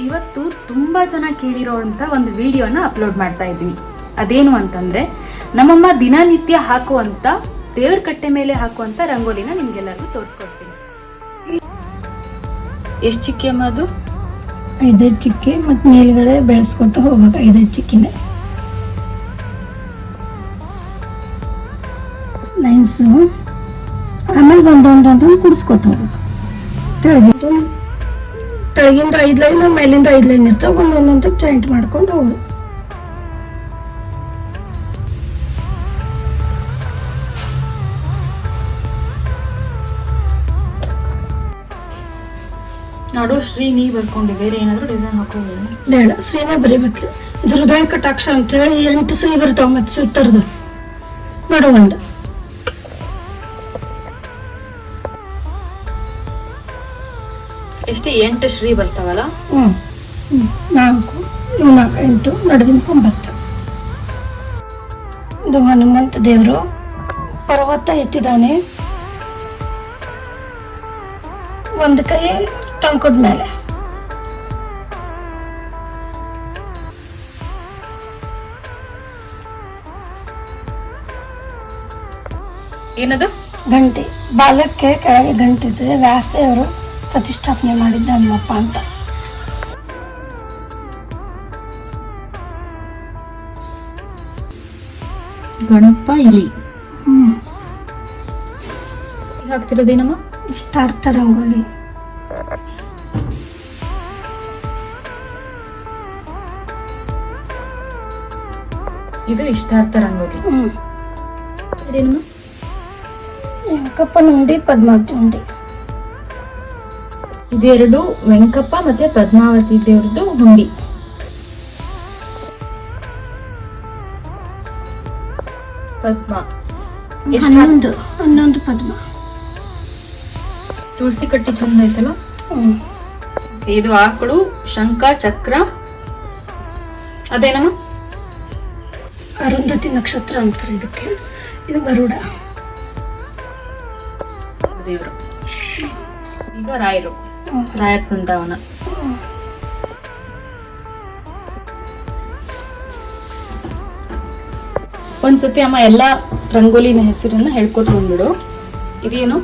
ಇವತ್ತು ತುಂಬಾ ಜನ ಕೇಳಿರೋವಂಥ ಒಂದು ವಿಡಿಯೋನ ಅಪ್ಲೋಡ್ ಮಾಡ್ತಾ ಇದ್ವಿ ಅದೇನು ಅಂತಂದ್ರೆ ನಮ್ಮಮ್ಮ ದಿನನಿತ್ಯ ಹಾಕುವಂಥ ದೇವ್ರ ಕಟ್ಟೆ ಮೇಲೆ ಹಾಕುವಂಥ ರಂಗೋಲಿನ ನಿಮ್ಗೆಲ್ಲರಿಗೂ ತೋರಿಸ್ಕೊಡ್ತೀನಿ. ಎಷ್ಟು ಚಿಕ್ಕಿ ಅಮ್ಮ ಅದು? ಐದೈದು ಚಿಕ್ಕಿ ಮತ್ತು ಮೇಲ್ಗಡೆ ಬೆಳೆಸ್ಕೊತ ಹೋಗ್ಬೇಕು ಐದೈದು ಚಿಕ್ಕಿನೇ. ಲೈನ್ಸು. ಆಮೇಲೆ ಒಂದೊಂದೊಂದೊಂದು ಒಂದೊಂದು ಕುಡಿಸ್ಕೊತ ಹೋಗ್ಬೇಕು. ಕೆಳಗಿಂದ ಕೆಳಗಿಂದ ಐದು ಲೈನ್ ಮೇಲಿಂದ ಐದು ಲೈನ್ ಇರ್ತಾವೆ. ಒಂದೊಂದೊಂದು ಜಾಯಿಂಟ್ ಮಾಡ್ಕೊಂಡು ಹೋಗೋದು. ನಡು ಶ್ರೀ ನೀ ಬರ್ಕೊಂಡು ಬೇರೆ ಏನಾದ್ರೂ ಡಿಸೈನ್ ಹಾಕೋಬೋದು? ಬೇಡ ಶ್ರೀನೇ ಬರಿಬೇಕು. ಇದು ಹೃದಯ ಕಟಾಕ್ಷ ಅಂತೇಳಿ ಎಂಟು ಶ್ರೀ ಬರ್ತಾವ ಮತ್ತೆ ಸುತ್ತರದು. ನಡು ಒಂದು. ಎಷ್ಟು ಎಂಟು ಶ್ರೀ ಬರ್ತಾವಲ್ಲ? ಹ್ಞೂ ನಾಲ್ಕು ಇವು ನಾಲ್ಕು ಎಂಟು ನಡುವಿನ ಒಂಬತ್ತು. ಇದು ಹನುಮಂತ ದೇವರು ಪರ್ವತ ಎತ್ತಿದ್ದಾನೆ. ಒಂದು ಕೈ ಟಂಕದ ಮೇಲೆ. ಏನದು? ಗಂಟೆ. ಬಾಲಕ್ಕೆ ಕೆಳಗೆ ಗಂಟೆ ಇರ್ತದೆ. ವ್ಯಾಸದೇವರು ಪ್ರತಿಷ್ಠಾಪನೆ ಮಾಡಿದ್ದ ಹನುಮಪ್ಪ ಅಂತ. ಗಣಪ ಇಲಿ. ಹ್ಮ್. ಹಾಕ್ತಿರೋದೇನಮ್ಮ ಇಷ್ಟಾರ್ಥ ರಂಗೋಲಿ ಇದು ಇಷ್ಟಾರ್ಥ ರಂಗೋಲಿ ಹ್ಮ್. ಇದೇನಮ್ಮ? ಕಪ್ಪನ ಉಂಡಿ ಪದ್ಮಾವತಿ ಉಂಡಿ ಇದೆರಡು ವೆಂಕಪ್ಪ ಮತ್ತೆ ಪದ್ಮಾವತಿ ದೇವ್ರದ್ದು ಹುಂಡಿ. ಪದ್ಮ. ಹನ್ನೊಂದು ಹನ್ನೊಂದು ಪದ್ಮ. ತುಳಸಿ ಕಟ್ಟಿ ಚಂದ ಐತಲ್ಲ? ಇದು ಆಕಳು ಶಂಖ ಚಕ್ರ. ಅದೇನಮ್ಮ? ಅರುಂಧತಿ ನಕ್ಷತ್ರ ಅಂತಾರೆ ಇದಕ್ಕೆ. ಇದು ಗರುಡ. ದೇವರು. ಈಗ ರಾಯರು. ರಾಯರ್ ಬೃಂದಾವನ ಒಂದ್ಸತಿ ಅಮ್ಮ ಎಲ್ಲಾ ರಂಗೋಲಿನ ಹೆಸರನ್ನ ಹೇಳ್ಕೊತ ಬಂದ್ಬಿಡು. ಇದೇನು?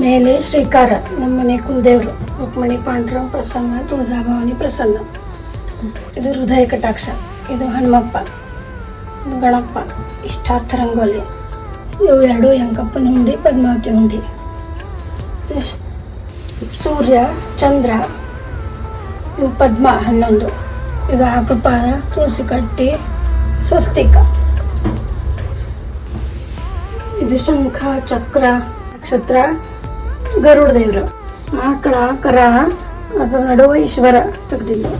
ಮೇಲೆ ಶ್ರೀಕಾರ, ನಮ್ಮನೆ ಕುಲದೇವರು, ರುಕ್ಮಣಿ ಪಾಂಡುರಂಗ ಪ್ರಸನ್ನ, ತುಳಜಾಭವಾನಿ ಪ್ರಸನ್ನ. ಇದು ಹೃದಯ ಕಟಾಕ್ಷ, ಇದು ಹನುಮಪ್ಪ, ಇದು ಗಣಪ್ಪ, ಇಷ್ಟಾರ್ಥ ರಂಗೋಲಿ. ಇವು ಎರಡು ಯಂಕಪ್ಪನ ಹುಂಡಿ, ಪದ್ಮಾವತಿ ಹುಂಡಿ. ಸೂರ್ಯ ಚಂದ್ರ ಇವು ಪದ್ಮ ಹನ್ನೊಂದು. ಇದು ಆಕೃಪಾದ ತುಳಸಿ ಕಟ್ಟಿ ಸ್ವಸ್ತಿಕ. ಇದು ಶಂಖ ಚಕ್ರ ನಕ್ಷತ್ರ ಗರುಡ ದೇವರು. ಆಕಳ ಕರ ಅದರ ನಡುವೆ ಈಶ್ವರ ತೆಗೆದಿದ್ದು.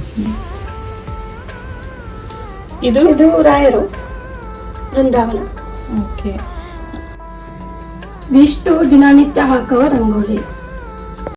ಇದು? ಇದು ರಾಯರು ವೃಂದಾವನ. ಓಕೆ. ಇಷ್ಟು ದಿನನಿತ್ಯ ಹಾಕುವ ರಂಗೋಲಿ.